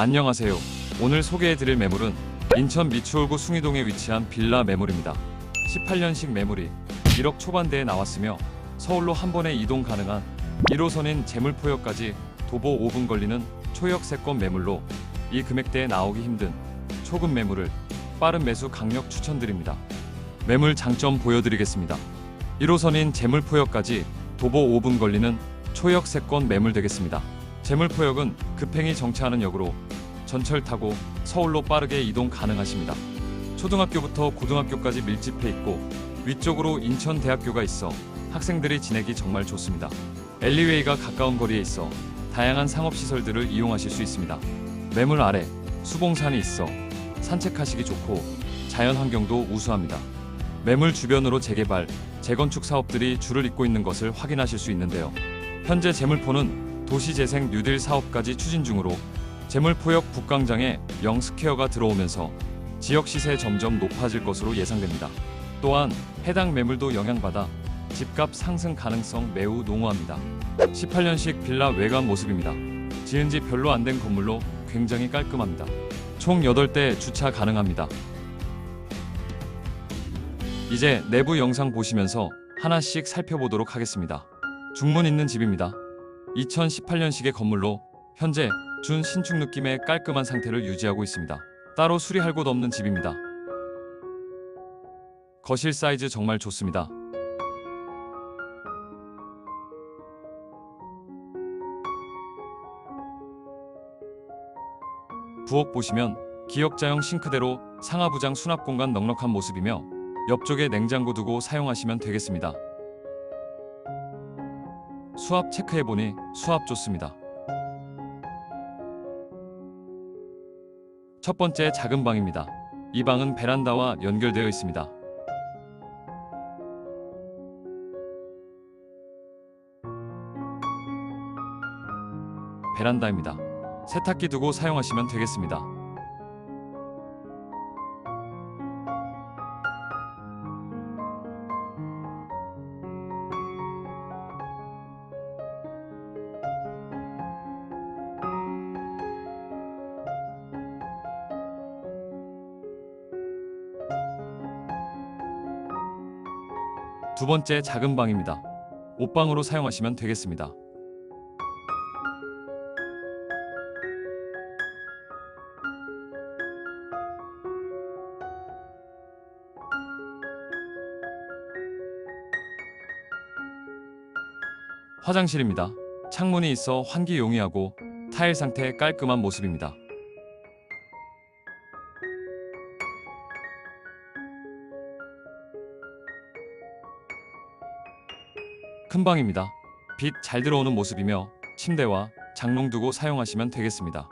안녕하세요. 오늘 소개해드릴 매물은 인천 미추홀구 숭이동에 위치한 빌라 매물입니다. 18년식 매물이 1억 초반대에 나왔으며 서울로 한 번에 이동 가능한 1호선인 재물포역까지 도보 5분 걸리는 초역 세권 매물로 이 금액대에 나오기 힘든 초급 매물을 빠른 매수 강력 추천드립니다. 매물 장점 보여드리겠습니다. 1호선인 재물포역까지 도보 5분 걸리는 초역 세권 매물 되겠습니다. 재물포역은 급행이 정차하는 역으로 전철 타고 서울로 빠르게 이동 가능하십니다. 초등학교부터 고등학교까지 밀집해 있고 위쪽으로 인천대학교가 있어 학생들이 지내기 정말 좋습니다. 엘리웨이가 가까운 거리에 있어 다양한 상업시설들을 이용하실 수 있습니다. 매물 아래 수봉산이 있어 산책하시기 좋고 자연 환경도 우수합니다. 매물 주변으로 재개발, 재건축 사업들이 줄을 잇고 있는 것을 확인하실 수 있는데요. 현재 재물포는 도시재생 뉴딜 사업까지 추진 중으로 재물포역 북광장에 영스퀘어가 들어오면서 지역 시세 점점 높아질 것으로 예상됩니다. 또한 해당 매물도 영향받아 집값 상승 가능성 매우 농후합니다. 18년식 빌라 외관 모습입니다. 지은 지 별로 안 된 건물로 굉장히 깔끔합니다. 총 8대 주차 가능합니다. 이제 내부 영상 보시면서 하나씩 살펴보도록 하겠습니다. 중문 있는 집입니다. 2018년식의 건물로 현재 준 신축 느낌의 깔끔한 상태를 유지하고 있습니다. 따로 수리할 곳 없는 집입니다. 거실 사이즈 정말 좋습니다. 부엌 보시면 기역자형 싱크대로 상하부장 수납 공간 넉넉한 모습이며 옆쪽에 냉장고 두고 사용하시면 되겠습니다. 수압 체크해보니 수압 좋습니다. 첫 번째 작은 방입니다. 이 방은 베란다와 연결되어 있습니다. 베란다입니다. 세탁기 두고 사용하시면 되겠습니다. 두 번째 작은 방입니다. 옷방으로 사용하시면 되겠습니다. 화장실입니다. 창문이 있어 환기 용이하고 타일 상태 깔끔한 모습입니다. 큰 방입니다. 빛 잘 들어오는 모습이며 침대와 장롱 두고 사용하시면 되겠습니다.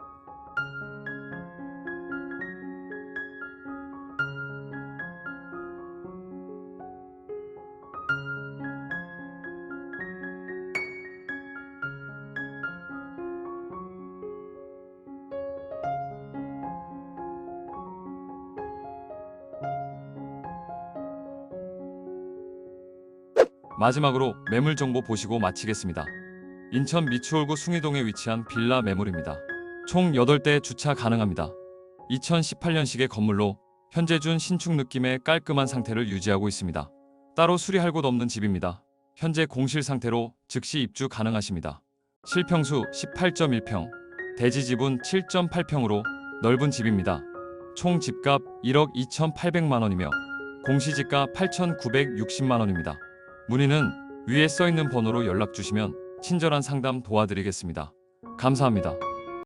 마지막으로 매물 정보 보시고 마치겠습니다. 인천 미추홀구 숭이동에 위치한 빌라 매물입니다. 총 8대 주차 가능합니다. 2018년식의 건물로 현재 준 신축 느낌의 깔끔한 상태를 유지하고 있습니다. 따로 수리할 곳 없는 집입니다. 현재 공실 상태로 즉시 입주 가능하십니다. 실평수 18.1평, 대지 지분 7.8평으로 넓은 집입니다. 총 집값 1억 2,800만 원이며 공시지가 8,960만 원입니다. 문의는 위에 써 있는 번호로 연락 주시면 친절한 상담 도와드리겠습니다. 감사합니다.